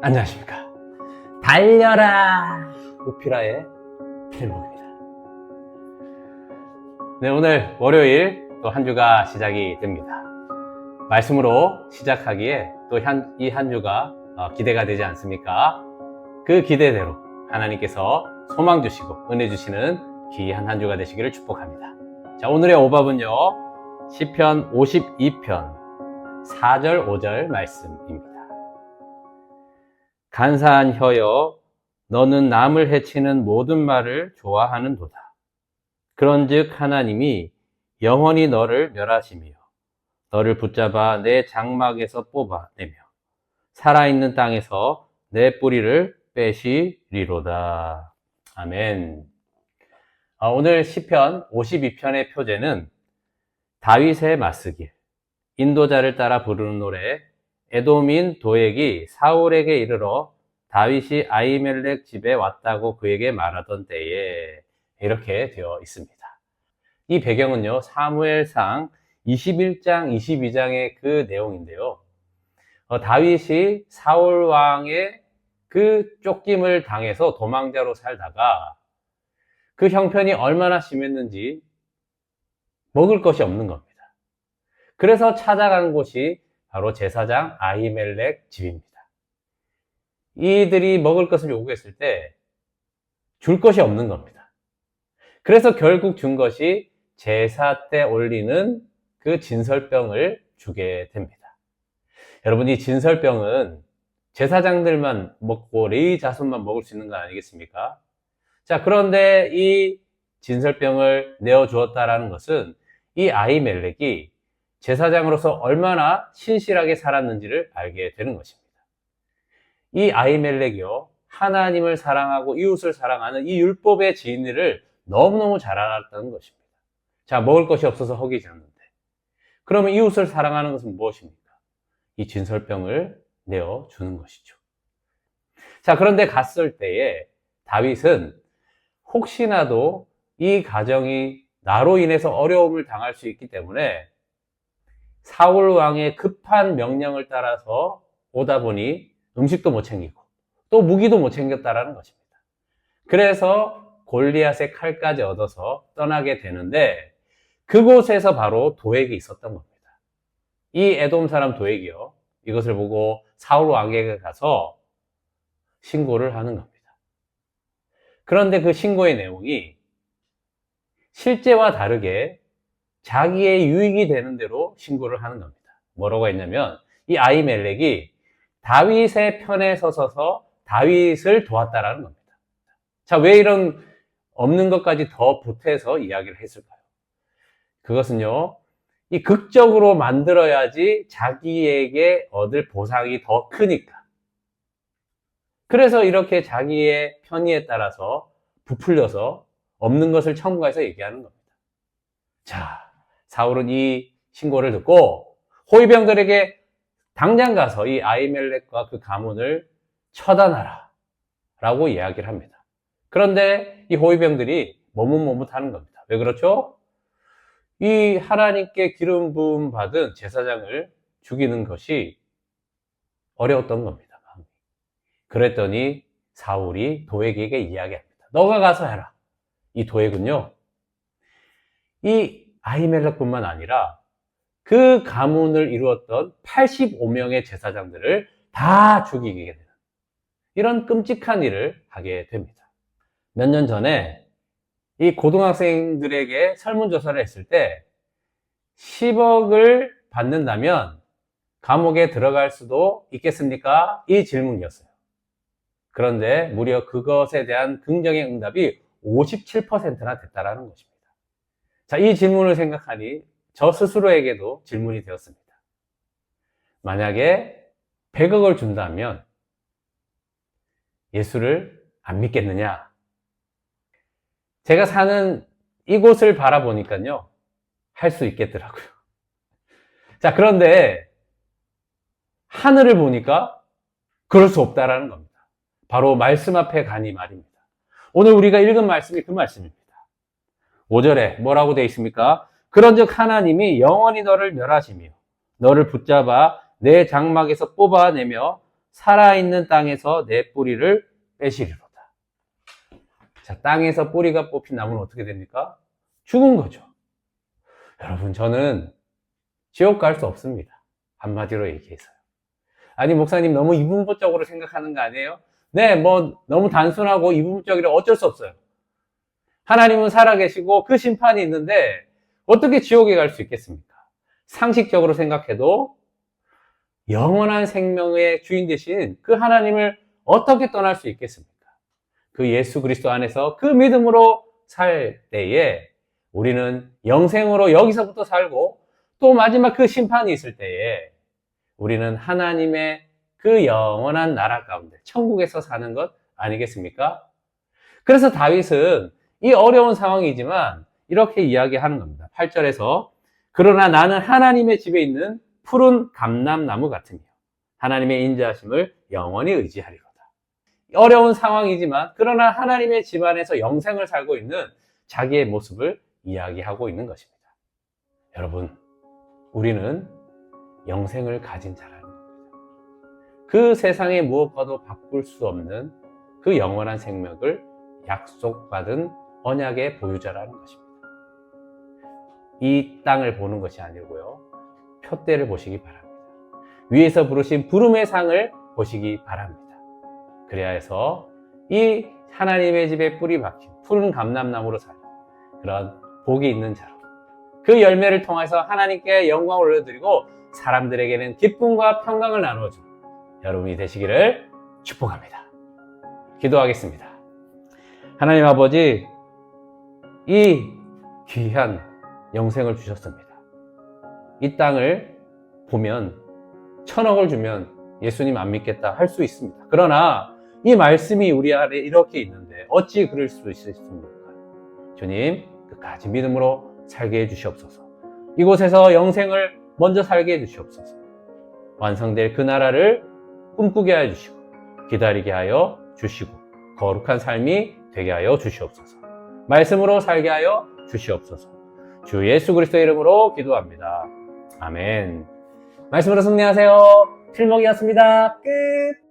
안녕하십니까. 달려라! 우피라의 필목입니다. 네, 오늘 월요일 또 한 주가 시작이 됩니다. 말씀으로 시작하기에 또 이 한 주가 어, 기대가 되지 않습니까? 그 기대대로 하나님께서 소망 주시고 은혜 주시는 귀한 한 주가 되시기를 축복합니다. 자, 오늘의 오밥은요, 시편 52편 4절, 5절 말씀입니다. 간사한 혀여, 너는 남을 해치는 모든 말을 좋아하는도다. 그런즉 하나님이 영원히 너를 멸하시며 너를 붙잡아 내 장막에서 뽑아내며 살아있는 땅에서 내 뿌리를 빼시리로다. 아멘. 아, 오늘 시편 52편의 표제는 다윗의 맞쓰기, 인도자를 따라 부르는 노래, 에돔인 도액이 사울에게 이르러 다윗이 아이멜렉 집에 왔다고 그에게 말하던 때에 이렇게 되어 있습니다. 이 배경은요, 사무엘상 21장, 22장의 그 내용인데요. 어, 다윗이 사울 왕의 그 쫓김을 당해서 도망자로 살다가 그 형편이 얼마나 심했는지 먹을 것이 없는 겁니다. 그래서 찾아간 곳이 바로 제사장 아히멜렉 집입니다. 이들이 먹을 것을 요구했을 때 줄 것이 없는 겁니다. 그래서 결국 준 것이 제사 때 올리는 그 진설병을 주게 됩니다. 여러분, 이 진설병은 제사장들만 먹고 레이 자손만 먹을 수 있는 거 아니겠습니까? 자, 그런데 이 진설병을 내어 주었다라는 것은 이 아이멜렉이 제사장으로서 얼마나 신실하게 살았는지를 알게 되는 것입니다. 이 아이멜렉이요, 하나님을 사랑하고 이웃을 사랑하는 이 율법의 진리를 너무너무 잘 알았다는 것입니다. 자, 먹을 것이 없어서 허기지 않는데. 그러면 이웃을 사랑하는 것은 무엇입니까? 이 진설병을 내어 주는 것이죠. 자, 그런데 갔을 때에 다윗은 혹시나도 이 가정이 나로 인해서 어려움을 당할 수 있기 때문에 사울 왕의 급한 명령을 따라서 오다 보니 음식도 못 챙기고 또 무기도 못 챙겼다라는 것입니다. 그래서 골리앗의 칼까지 얻어서 떠나게 되는데 그곳에서 바로 도액이 있었던 겁니다. 이 에돔 사람 도액이요. 이것을 보고 사울 왕에게 가서 신고를 하는 겁니다. 그런데 그 신고의 내용이 실제와 다르게 자기의 유익이 되는 대로 신고를 하는 겁니다. 뭐라고 했냐면 이 아이멜렉이 다윗의 편에 서서서 다윗을 도왔다라는 겁니다. 자, 왜 이런 없는 것까지 더 보태서 이야기를 했을까요? 그것은요, 이 극적으로 만들어야지 자기에게 얻을 보상이 더 크니까. 그래서 이렇게 자기의 편의에 따라서 부풀려서 없는 것을 첨가해서 얘기하는 겁니다. 자, 사울은 이 신고를 듣고 호위병들에게 당장 가서 이 아이멜렉과 그 가문을 처단하라 라고 이야기를 합니다. 그런데 이 호위병들이 머뭇머뭇하는 겁니다. 왜 그렇죠? 이 하나님께 기름 부음 받은 제사장을 죽이는 것이 어려웠던 겁니다. 그랬더니 사울이 도액에게 이야기합니다. 너가 가서 해라. 이 도액은요, 이 아히멜렉뿐만 아니라 그 가문을 이루었던 85명의 제사장들을 다 죽이게 되는 이런 끔찍한 일을 하게 됩니다. 몇 년 전에 이 고등학생들에게 설문조사를 했을 때 10억을 받는다면 감옥에 들어갈 수도 있겠습니까? 이 질문이었어요. 그런데 무려 그것에 대한 긍정의 응답이 57%나 됐다라는 것입니다. 자, 이 질문을 생각하니 저 스스로에게도 질문이 되었습니다. 만약에 100억을 준다면 예수를 안 믿겠느냐? 제가 사는 이곳을 바라보니까요, 할 수 있겠더라고요. 자, 그런데 하늘을 보니까 그럴 수 없다라는 겁니다. 바로 말씀 앞에 가니 말입니다. 오늘 우리가 읽은 말씀이 그 말씀입니다. 5절에 뭐라고 되어 있습니까? 그런즉 하나님이 영원히 너를 멸하시며 너를 붙잡아 내 장막에서 뽑아내며 살아있는 땅에서 내 뿌리를 빼시리로다. 자, 땅에서 뿌리가 뽑힌 나무는 어떻게 됩니까? 죽은 거죠. 여러분, 저는 지옥 갈 수 없습니다. 한마디로 얘기해서요. 아니, 목사님 너무 이분법적으로 생각하는 거 아니에요? 네, 뭐, 너무 단순하고 이분법적이라 어쩔 수 없어요. 하나님은 살아계시고 그 심판이 있는데 어떻게 지옥에 갈 수 있겠습니까? 상식적으로 생각해도 영원한 생명의 주인 되신 그 하나님을 어떻게 떠날 수 있겠습니까? 그 예수 그리스도 안에서 그 믿음으로 살 때에 우리는 영생으로 여기서부터 살고 또 마지막 그 심판이 있을 때에 우리는 하나님의 그 영원한 나라 가운데 천국에서 사는 것 아니겠습니까? 그래서 다윗은 이 어려운 상황이지만 이렇게 이야기하는 겁니다. 8절에서 그러나 나는 하나님의 집에 있는 푸른 감람나무 같으며 하나님의 인자하심을 영원히 의지하리로다. 어려운 상황이지만 그러나 하나님의 집 안에서 영생을 살고 있는 자기의 모습을 이야기하고 있는 것입니다. 여러분, 우리는 영생을 가진 자라는 겁니다. 그 세상의 무엇과도 바꿀 수 없는 그 영원한 생명을 약속받은 언약의 보유자라는 것입니다. 이 땅을 보는 것이 아니고요. 표대를 보시기 바랍니다. 위에서 부르신 부름의 상을 보시기 바랍니다. 그래야 해서 이 하나님의 집에 뿌리 박힌 푸른 감람나무로 사는 그런 복이 있는 자로 그 열매를 통해서 하나님께 영광을 올려드리고 사람들에게는 기쁨과 평강을 나누어주는 여러분이 되시기를 축복합니다. 기도하겠습니다. 하나님 아버지, 이 귀한 영생을 주셨습니다. 이 땅을 보면 천억을 주면 예수님 안 믿겠다 할 수 있습니다. 그러나 이 말씀이 우리 안에 이렇게 있는데 어찌 그럴 수 있습니까? 주님, 끝까지 믿음으로 살게 해주시옵소서. 이곳에서 영생을 먼저 살게 해주시옵소서. 완성될 그 나라를 꿈꾸게 하여 주시고 기다리게 하여 주시고 거룩한 삶이 되게 하여 주시옵소서. 말씀으로 살게 하여 주시옵소서. 주 예수 그리스도의 이름으로 기도합니다. 아멘. 말씀으로 승리하세요. 필목이었습니다. 끝.